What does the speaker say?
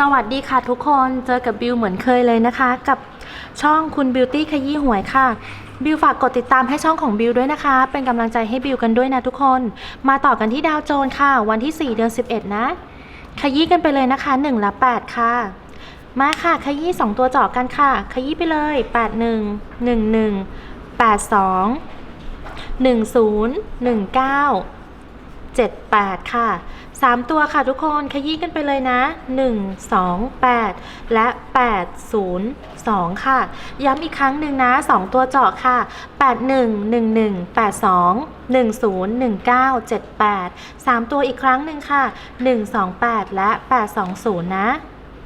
สวัสดีค่ะทุกคนเจอกับบิวเหมือนเคยเลยนะคะ กับช่องคุณบิวตี้ขยี้หวยค่ะ บิวฝากกดติดตามให้ช่องของบิวด้วยนะคะ เป็นกำลังใจให้บิวกันด้วยนะทุกคน มาต่อกันที่ดาวโจนค่ะ วันที่ 4 เดือน 11 นะ ขยี้กันไปเลยนะคะ1ละ8 ค่ะ มาค่ะขยี้2 ตัวเจาะกันค่ะ ขยี้ไปเลย 81 11 82 10 19 78 ค่ะ 3 ตัวค่ะทุกคนขยี้กันไปเลยนะ 1 2 8 และ 8 0 2 ค่ะ ย้ำอีกครั้งหนึ่งนะ 2 ตัวเจาะค่ะ 81 11 82 10 19 78 3 ตัวอีกครั้งหนึ่งค่ะ 128 และ 820 นะ